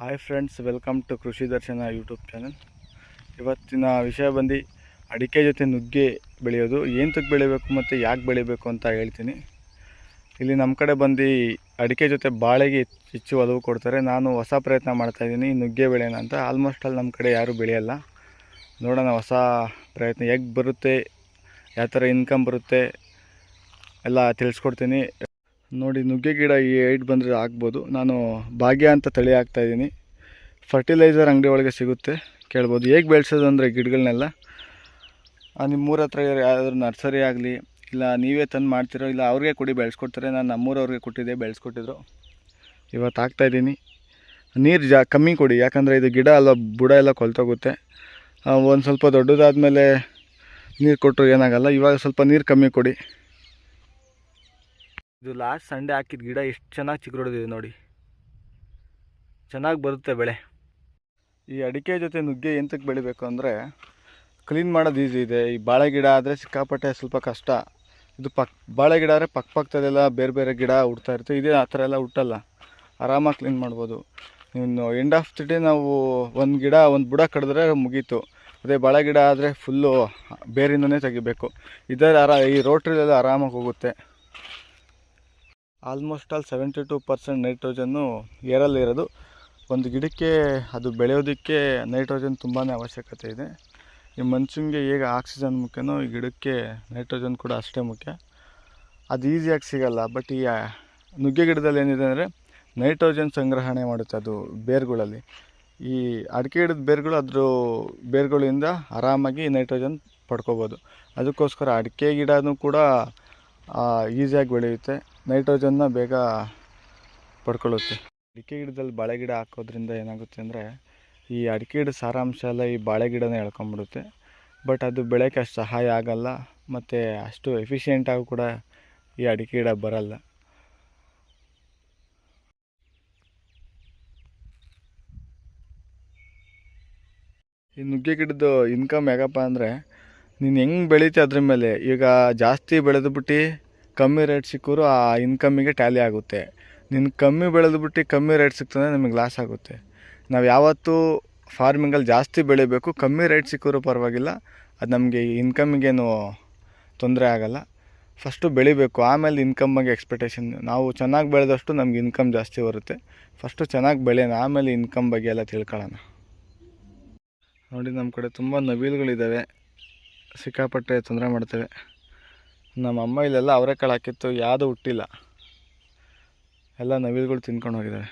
Hi friends welcome to ಕೃಷಿ ದರ್ಶನ YouTube channel ಇವತ್ತಿನ ವಿಷಯ ಬಂದು ಅಡಿಕೆ ಜೊತೆ ನುಗ್ಗೆ ಬೆಳೆಯೋದು. ಏನಕ್ಕೆ ಬೆಳಿಬೇಕು ಮತ್ತು ಯಾಕೆ ಬೆಳಿಬೇಕು ಅಂತ ಹೇಳ್ತೀನಿ. ಇಲ್ಲಿ ನಮ್ಮ ಕಡೆ ಬಂದು ಅಡಿಕೆ ಜೊತೆ ಬಾಳೆಗೆ ಹೆಚ್ಚು- ಒಲವು ಕೊಡ್ತಾರೆ. ನಾನು ಹೊಸ ಪ್ರಯತ್ನ ಮಾಡ್ತಾಯಿದ್ದೀನಿ ನುಗ್ಗೆ ಬೆಳೆಯೋಣ ಅಂತ. ಆಲ್ಮೋಸ್ಟ್ ಅಲ್ಲಿ ನಮ್ಮ ಕಡೆ ಯಾರೂ ಬೆಳೆಯಲ್ಲ. ನೋಡೋಣ ಹೊಸ ಪ್ರಯತ್ನ. ಹೇಗೆ ಬರುತ್ತೆ, ಯಾವ ಥರ ಇನ್ಕಮ್ ಬರುತ್ತೆ, ಎಲ್ಲ ತಿಳಿಸ್ಕೊಡ್ತೀನಿ. ನೋಡಿ, ನುಗ್ಗೆ ಗಿಡ ಈ ಏಟ್ ಬಂದರೆ ಆಗ್ಬೋದು. ನಾನು ಭಾಗ್ಯ ಅಂತ ತಳಿ ಹಾಕ್ತಾಯಿದ್ದೀನಿ ಫರ್ಟಿಲೈಸರ್ ಅಂಗಡಿ ಒಳಗೆ ಸಿಗುತ್ತೆ, ಕೇಳ್ಬೋದು. ಹೇಗೆ ಬೆಳೆಸೋದು ಅಂದರೆ ಗಿಡಗಳನ್ನೆಲ್ಲ ನಿಮ್ಮೂರ ಹತ್ರ ಯಾವ್ದಾದ್ರು ನರ್ಸರಿ ಆಗಲಿ, ಇಲ್ಲ ನೀವೇ ತಂದು ಮಾಡ್ತಿರೋ, ಇಲ್ಲ ಅವ್ರಿಗೆ ಕೊಡಿ, ಬೆಳೆಸ್ಕೊಡ್ತಾರೆ. ನಾನು ನಮ್ಮೂರವ್ರಿಗೆ ಕೊಟ್ಟಿದ್ದೆ ಬೆಳೆಸ್ಕೊಟ್ಟಿದ್ರು. ಇವತ್ತು ಹಾಕ್ತಾಯಿದ್ದೀನಿ ನೀರು ಜಾ, ಕಮ್ಮಿ ಕೊಡಿ, ಯಾಕಂದರೆ ಇದು ಗಿಡ ಎಲ್ಲ ಬುಡ ಎಲ್ಲ ಕೊಲ್ತೋಗುತ್ತೆ. ಒಂದು ಸ್ವಲ್ಪ ದೊಡ್ಡದಾದ ಮೇಲೆ ನೀರು ಕೊಟ್ಟರು ಏನಾಗಲ್ಲ, ಇವಾಗ ಸ್ವಲ್ಪ ನೀರು ಕಮ್ಮಿ ಕೊಡಿ. ಇದು ಲಾಸ್ಟ್ ಸಂಡೇ ಹಾಕಿದ ಗಿಡ ಎಷ್ಟು ಚೆನ್ನಾಗಿ ಚಿಗುರೊಡೆದಿದೆ ನೋಡಿ. ಚೆನ್ನಾಗಿ ಬರುತ್ತೆ ಬೆಳೆ. ಈ ಅಡಿಕೆ ಜೊತೆ ನುಗ್ಗೆ ಎಂತಕ್ಕೆ ಬೆಳಿಬೇಕು ಅಂದರೆ ಕ್ಲೀನ್ ಮಾಡೋದು ಈಸಿ ಇದೆ. ಈ ಬಾಳೆ ಗಿಡ ಆದರೆ ಸಿಕ್ಕಾಪಟ್ಟೆ ಸ್ವಲ್ಪ ಕಷ್ಟ. ಇದು ಪಕ್, ಬಾಳೆ ಗಿಡ ಆದರೆ ಪಕ್ಕ ಪಕ್ಕದಲ್ಲೆಲ್ಲ ಬೇರೆ ಬೇರೆ ಗಿಡ ಹುಡ್ತಾ ಇರುತ್ತೆ. ಇದೇ ಆ ಥರ ಎಲ್ಲ ಹುಟ್ಟಲ್ಲ. ಆರಾಮಾಗಿ ಕ್ಲೀನ್ ಮಾಡ್ಬೋದು. ಇನ್ನು ಎಂಡ್ ಆಫ್ ದಿ ಡೇ ನಾವು ಒಂದು ಗಿಡ, ಒಂದು ಬುಡ ಕಡಿದ್ರೆ ಮುಗೀತು. ಅದೇ ಬಾಳೆ ಗಿಡ ಆದರೆ ಫುಲ್ಲು ಬೇರಿಂದನೇ ತೆಗಿಬೇಕು. ಇದರ ಈ ರೋಟ್ರಿಲೆಲ್ಲ ಆರಾಮಾಗಿ ಹೋಗುತ್ತೆ. Almost all seventy two percent nitrogen ಏರಲ್ಲಿರೋದು ಒಂದು ಗಿಡಕ್ಕೆ ಅದು ಬೆಳೆಯೋದಕ್ಕೆ ನೈಟ್ರೋಜನ್ ತುಂಬಾ ಅವಶ್ಯಕತೆ ಇದೆ. ಈ ಮನುಷ್ಯನಿಗೆ ಹೇಗೆ ಆಕ್ಸಿಜನ್ ಮುಖ್ಯನೋ ಈ ಗಿಡಕ್ಕೆ ನೈಟ್ರೋಜನ್ ಕೂಡ ಅಷ್ಟೇ ಮುಖ್ಯ. ಅದು ಈಸಿಯಾಗಿ ಸಿಗಲ್ಲ, ಬಟ್ ಈ ನುಗ್ಗೆ ಗಿಡದಲ್ಲಿ ಏನಿದೆ ಅಂದರೆ ನೈಟ್ರೋಜನ್ ಸಂಗ್ರಹಣೆ ಮಾಡುತ್ತೆ ಅದು ಬೇರುಗಳಲ್ಲಿ. ಈ ಅಡಿಕೆ ಗಿಡದ ಬೇರುಗಳು ಅದ್ರ ಬೇರುಗಳಿಂದ ಆರಾಮಾಗಿ ನೈಟ್ರೋಜನ್ ಪಡ್ಕೋಬೋದು. ಅದಕ್ಕೋಸ್ಕರ ಅಡಿಕೆ ಗಿಡನೂ ಕೂಡ ಈಸಿಯಾಗಿ ಬೆಳೆಯುತ್ತೆ. ನೈಟ್ರೋಜನ್ನ ಬೇಗ ಪಡ್ಕೊಳ್ಳುತ್ತೆ. ಅಡಿಕೆ ಗಿಡದಲ್ಲಿ ಬಾಳೆ ಗಿಡ ಹಾಕೋದ್ರಿಂದ ಏನಾಗುತ್ತೆ ಅಂದರೆ, ಈ ಅಡಿಕೆ ಗಿಡ ಸಾರಾಂಶ ಎಲ್ಲ ಈ ಬಾಳೆ ಗಿಡನ ಎಳ್ಕೊಂಬಿಡುತ್ತೆ. ಬಟ್ ಅದು ಬೆಳೆಯೋಕ್ಕೆ ಅಷ್ಟು ಸಹಾಯ ಆಗಲ್ಲ. ಮತ್ತು ಅಷ್ಟು ಎಫಿಷಿಯೆಂಟಾಗಿ ಕೂಡ ಈ ಅಡಿಕೆ ಗಿಡ ಬರಲ್ಲ. ಈ ನುಗ್ಗೆ ಗಿಡದ್ದು ಇನ್ಕಮ್ ಯಾಕಪ್ಪ ಅಂದರೆ ನೀನು ಹೆಂಗೆ ಬೆಳೀತಿ ಅದ್ರ ಮೇಲೆ? ಈಗ ಜಾಸ್ತಿ ಬೆಳೆದ್ಬಿಟ್ಟು ಕಮ್ಮಿ ರೇಟ್ ಸಿಕ್ಕರೂ ಆ ಇನ್ಕಮ್ಮಿಗೆ ಟ್ಯಾಲಿ ಆಗುತ್ತೆ. ನೀನು ಕಮ್ಮಿ ಬೆಳೆದ್ಬಿಟ್ಟು ಕಮ್ಮಿ ರೇಟ್ ಸಿಕ್ತಂದ್ರೆ ನಿಮಗೆ ಲಾಸ್ ಆಗುತ್ತೆ. ನಾವು ಯಾವತ್ತೂ ಫಾರ್ಮಿಂಗಲ್ಲಿ ಜಾಸ್ತಿ ಬೆಳಿಬೇಕು, ಕಮ್ಮಿ ರೇಟ್ ಸಿಕ್ಕರೂ ಪರವಾಗಿಲ್ಲ, ಅದು ನಮಗೆ ಇನ್ಕಮ್ಮಿಗೇನು ತೊಂದರೆ ಆಗಲ್ಲ. ಫಸ್ಟು ಬೆಳಿಬೇಕು, ಆಮೇಲೆ ಇನ್ಕಮ್ ಬಗ್ಗೆ ಎಕ್ಸ್ಪೆಕ್ಟೇಷನ್ ನಾವು ಚೆನ್ನಾಗಿ ಬೆಳೆದಷ್ಟು ನಮ್ಗೆ ಇನ್ಕಮ್ ಜಾಸ್ತಿ ಬರುತ್ತೆ. ಫಸ್ಟು ಚೆನ್ನಾಗಿ ಬೆಳೆಯೋಣ ಆಮೇಲೆ ಇನ್ಕಮ್ ಬಗ್ಗೆ ಎಲ್ಲ ತಿಳ್ಕೊಳ್ಳೋಣ. ನೋಡಿ ನಮ್ಮ ಕಡೆ ತುಂಬ ನವಿಲುಗಳಿದ್ದಾವೆ ಸಿಕ್ಕಾಪಟ್ಟೆ ತೊಂದರೆ ಮಾಡ್ತೇವೆ. ನಮ್ಮ ಅಮ್ಮ ಇಲ್ಲೆಲ್ಲ ಅವರೆಕಾಳು ಹಾಕಿತ್ತು, ಯಾವುದು ಹುಟ್ಟಿಲ್ಲ. ಎಲ್ಲ ನವಿಲುಗಳು ತಿನ್ಕೊಂಡು ಹೋಗಿದ್ದಾವೆ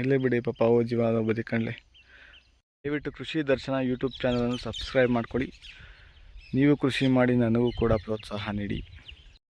ಇಲ್ಲೇ ಬಿಡಿ ಪಾಪ, ಅವು ಜೀವ ಬದುಕಂಡ್ಲಿ. ದಯವಿಟ್ಟು ಕೃಷಿ ದರ್ಶನ ಯೂಟ್ಯೂಬ್ ಚಾನಲನ್ನು ಸಬ್ಸ್ಕ್ರೈಬ್ ಮಾಡ್ಕೊಳ್ಳಿ. ನೀವು ಕೃಷಿ ಮಾಡಿ ನನಗೂ ಕೂಡ ಪ್ರೋತ್ಸಾಹ ನೀಡಿ.